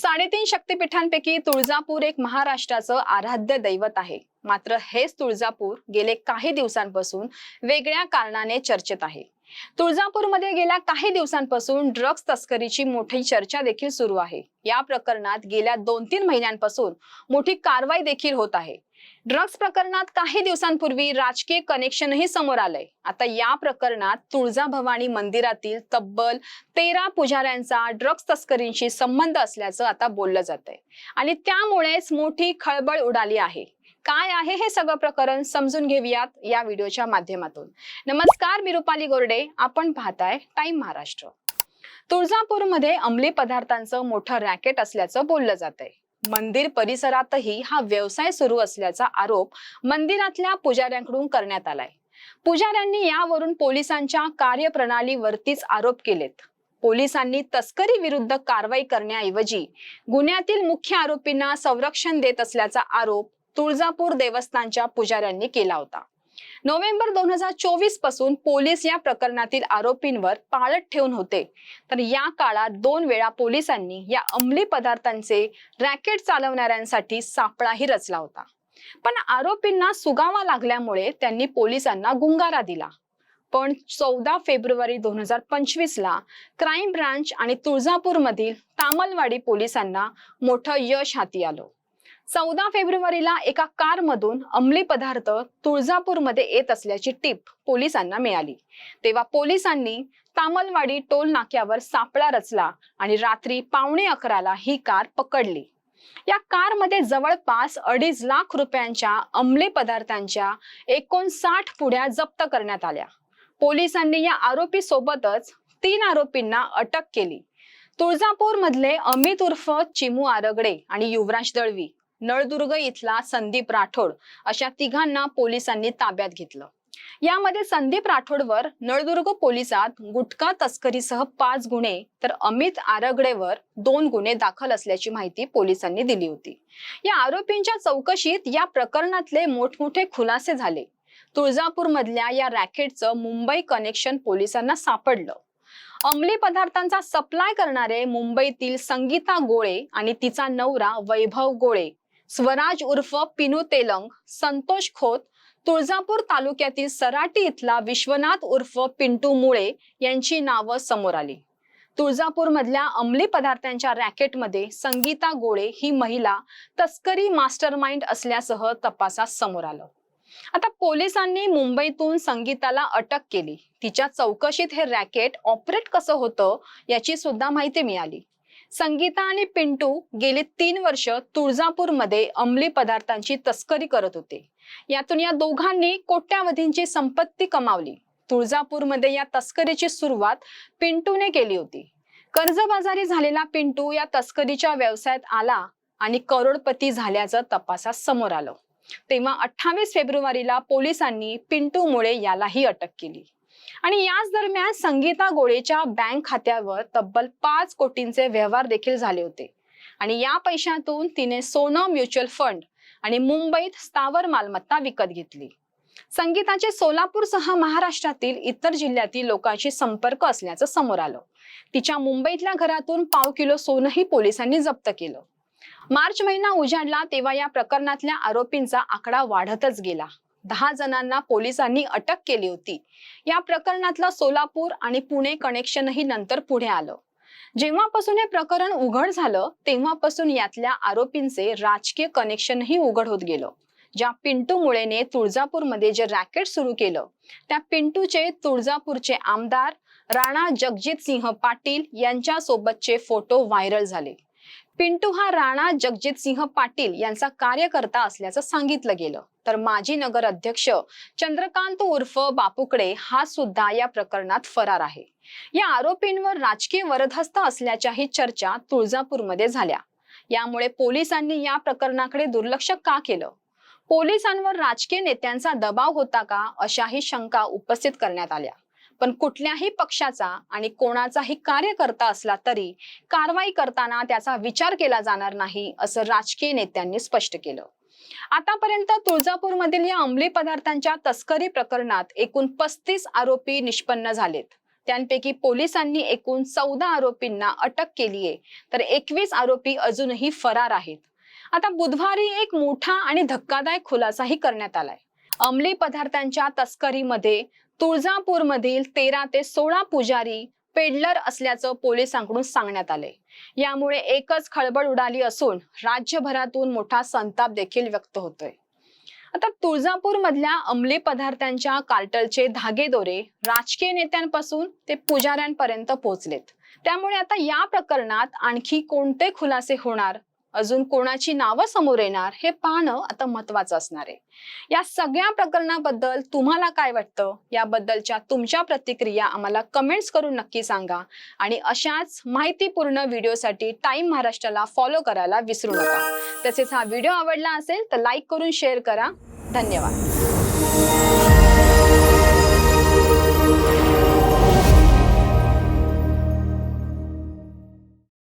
साडेतीन शक्तिपीठांपैकी तुळजापूर एक महाराष्ट्राचं आराध्य दैवत आहे. मात्र हेच तुळजापूर गेले काही दिवसांपासून वेगळ्या कारणाने चर्चेत आहे. तुळजापूरमध्ये गेल्या काही दिवसांपासून ड्रग्ज तस्करीची मोठी चर्चा देखील सुरू आहे. या प्रकरणात गेल्या दोन तीन महिन्यांपासून मोठी कारवाई देखील होत आहे. ड्रग्ज प्रकरणात काही दिवसांपूर्वी राजकीय कनेक्शनही समोर आलंय. आता या प्रकरणात तुळजाभवानी मंदिरातील तब्बल तेरा पुजाऱ्यांचा ड्रग्ज तस्करींशी संबंध असल्याचं आता बोललं जात आहे आणि त्यामुळेच मोठी खळबळ उडाली आहे. काय आहे हे सगळं प्रकरण समजून घेऊयात या व्हिडिओच्या माध्यमातून. नमस्कार मी रुपाली गोरडे. आपण पाहताय टाइम महाराष्ट्र. तुळजापूरमध्ये अंमली पदार्थांचं मोठं रॅकेट असल्याचं बोललं जात आहे मंदिर परिसरातही हा व्यवसाय सुरू असल्याचा आरोप मंदिरातल्या पुजाऱ्यांकडून करण्यात आलाय. पुजाऱ्यांनी यावरून पोलिसांच्या कार्यप्रणालीवरतीच आरोप केलेत. पोलिसांनी तस्करी विरुद्ध कारवाई करण्याऐवजी गुन्ह्यातील मुख्य आरोपींना संरक्षण देत असल्याचा आरोप तुळजापूर देवस्थानच्या पुजाऱ्यांनी केला होता. नोव्हेंबर दोन हजार चोवीसपासून पोलीस या प्रकरणातील आरोपींवर पाळत ठेवून होते. तर या काळात दोन वेळा पोलिसांनी या अंमली पदार्थांचे रॅकेट चालवणाऱ्यांसाठी सापळाही रचला होता. पण आरोपींना सुगावा लागल्यामुळे त्यांनी पोलिसांना गुंगारा दिला. पण चौदा फेब्रुवारी दोन हजार पंचवीस ला क्राईम ब्रांच आणि तुळजापूर मधील तामलवाडी पोलिसांना मोठं यश हाती आलं. चौदा फेब्रुवारीला एका कारमधून अंमली पदार्थ तुळजापूरमध्ये येत असल्याची टीप पोलिसांना मिळाली. तेव्हा पोलिसांनी तामलवाडी टोल नाक्यावर सापळा रचला आणि रात्री पावणे अकराला ही कार पकडली. या कारमध्ये जवळपास अडीच लाख रुपयांच्या अंमली पदार्थांच्या एकोणसाठ पुढ्या जप्त करण्यात आल्या. पोलिसांनी या आरोपी सोबतच तीन आरोपींना अटक केली. तुळजापूर मधले अमित उर्फ चिमू आरगडे आणि युवराज दळवी नळदुर्ग इथला संदीप राठोड अशा तिघांना पोलिसांनी ताब्यात घेतलं. यामध्ये संदीप राठोडवर नळदुर्ग पोलिसात गुटखा तस्करीसह पाच गुन्हे तर अमित आरगडेवर दोन गुन्हे दाखल असल्याची माहिती पोलिसांनी दिली होती. या आरोपींच्या चौकशीत या प्रकरणातले मोठमोठे खुलासे झाले. तुळजापूर मधल्या या रॅकेटचं मुंबई कनेक्शन पोलिसांना सापडलं. अंमली पदार्थांचा सप्लाय करणारे मुंबईतील संगीता गोळे आणि तिचा नवरा वैभव गोळे स्वराज उर्फ पिनू तेलंग संतोष खोत तुळजापूर तालुक्यातील सराटी इथला विश्वनाथ उर्फ पिंटू मुळे यांची नावं समोर आली. तुळजापूर मधल्या अंमली पदार्थांच्या रॅकेटमध्ये संगीता गोळे ही महिला तस्करी मास्टर माइंड असल्यासह तपासात समोर आलं. आता पोलिसांनी मुंबईतून संगीताला अटक केली. तिच्या चौकशीत हे रॅकेट ऑपरेट कसं होतं याची सुद्धा माहिती मिळाली. संगीता आणि पिंटू गेले तीन वर्ष तुळजापूरमध्ये अंमली पदार्थांची तस्करी करत होते. यातून या दोघांनी कोट्यावधींची संपत्ती कमावली. तुळजापूरमध्ये या तस्करीची सुरुवात पिंटूने केली होती. कर्जबाजारी झालेला पिंटू या तस्करीच्या व्यवसायात आला आणि करोडपती झाल्याचं तपासात समोर आलं. तेव्हा अठ्ठावीस फेब्रुवारीला पोलिसांनी पिंटू मुळे यालाही अटक केली. आणि याच दरम्यान संगीता गोळेच्या बँक खात्यावर तब्बल पाच कोटींचे व्यवहार देखील झाले होते. आणि या पैशातून तिने सोनं म्युच्युअल फंड आणि मुंबईत स्थावर मालमत्ता विकत घेतली. संगीताचे सोलापूरसह महाराष्ट्रातील इतर जिल्ह्यातील लोकांशी संपर्क असल्याचं समोर आलं. तिच्या मुंबईतल्या घरातून पाव किलो सोनंही पोलिसांनी जप्त केलं. मार्च महिना उजाडला तेव्हा या प्रकरणातल्या आरोपींचा आकडा वाढतच गेला. दहा जणांना पोलिसांनी अटक केली होती. या प्रकरणातलं सोलापूर आणि पुणे कनेक्शनही नंतर पुढे आलं. जेव्हापासून हे प्रकरण उघड झालं तेव्हापासून यातल्या आरोपींचे राजकीय कनेक्शनही उघड होत गेलं. ज्या पिंटू मुळेने तुळजापूरमध्ये जे रॅकेट सुरू केलं त्या पिंटूचे तुळजापूरचे आमदार राणा जगजित सिंह पाटील यांच्या सोबतचे फोटो व्हायरल झाले. पिंटू हा राणा जगजित सिंह पाटील यांचा कार्यकर्ता असल्याचं सांगितलं गेलं. तर माजी नगर अध्यक्ष चंद्रकांत उर्फ बापूकडे हा सुद्धा या प्रकरणात फरार आहे. या आरोपींवर राजकीय वरदहस्त असल्याच्याही चर्चा तुळजापूरमध्ये झाल्या. यामुळे पोलिसांनी या प्रकरणाकडे दुर्लक्ष का केलं? पोलिसांवर राजकीय नेत्यांचा दबाव होता का? अशाही शंका उपस्थित करण्यात आल्या. पण कुठल्याही पक्षाचा आणि कोणाचाही कार्यकर्ता असला तरी कारवाई करताना त्याचा विचार केला जाणार नाही असं राजकीय नेत्यांनी स्पष्ट केलं. आतापर्यंत तुळजापूरमधील या अंमली पदार्थांच्या तस्करी प्रकरणात एकूण पस्तीस आरोपी निष्पन्न झालेत. त्यांपैकी पोलिसांनी एकूण चौदा आरोपींना अटक केली आहे तर एकवीस आरोपी अजूनही फरार आहेत. आता बुधवारी एक मोठा आणि धक्कादायक खुलासाही करण्यात आलाय. अंमली पदार्थांच्या तस्करीमध्ये तुळजापूरमधील तेरा ते सोळा पुजारी पेडलर असल्याचं पोलिसांकडून सांगण्यात आले. यामुळे एकच खळबळ उडाली असून राज्यभरातून मोठा संताप देखील व्यक्त होतोय. आता तुळजापूर मधल्या अंमली पदार्थांच्या कार्टलचे धागेदोरे राजकीय नेत्यांपासून ते पुजाऱ्यांपर्यंत पोहोचलेत. त्यामुळे आता या प्रकरणात आणखी कोणते खुलासे होणार? अजून कोणाची नावं समोर येणार हे पाहणं आता महत्वाचं असणार आहे. या सगळ्या प्रकरणाबद्दल तुम्हाला काय वाटतं? याबद्दलच्या तुमच्या प्रतिक्रिया आम्हाला कमेंट्स करून नक्की सांगा. आणि अशाच माहितीपूर्ण व्हिडिओसाठी टाइम महाराष्ट्राला फॉलो करायला विसरू नका. तसेच हा व्हिडिओ आवडला असेल तर लाईक करून शेअर करा. धन्यवाद.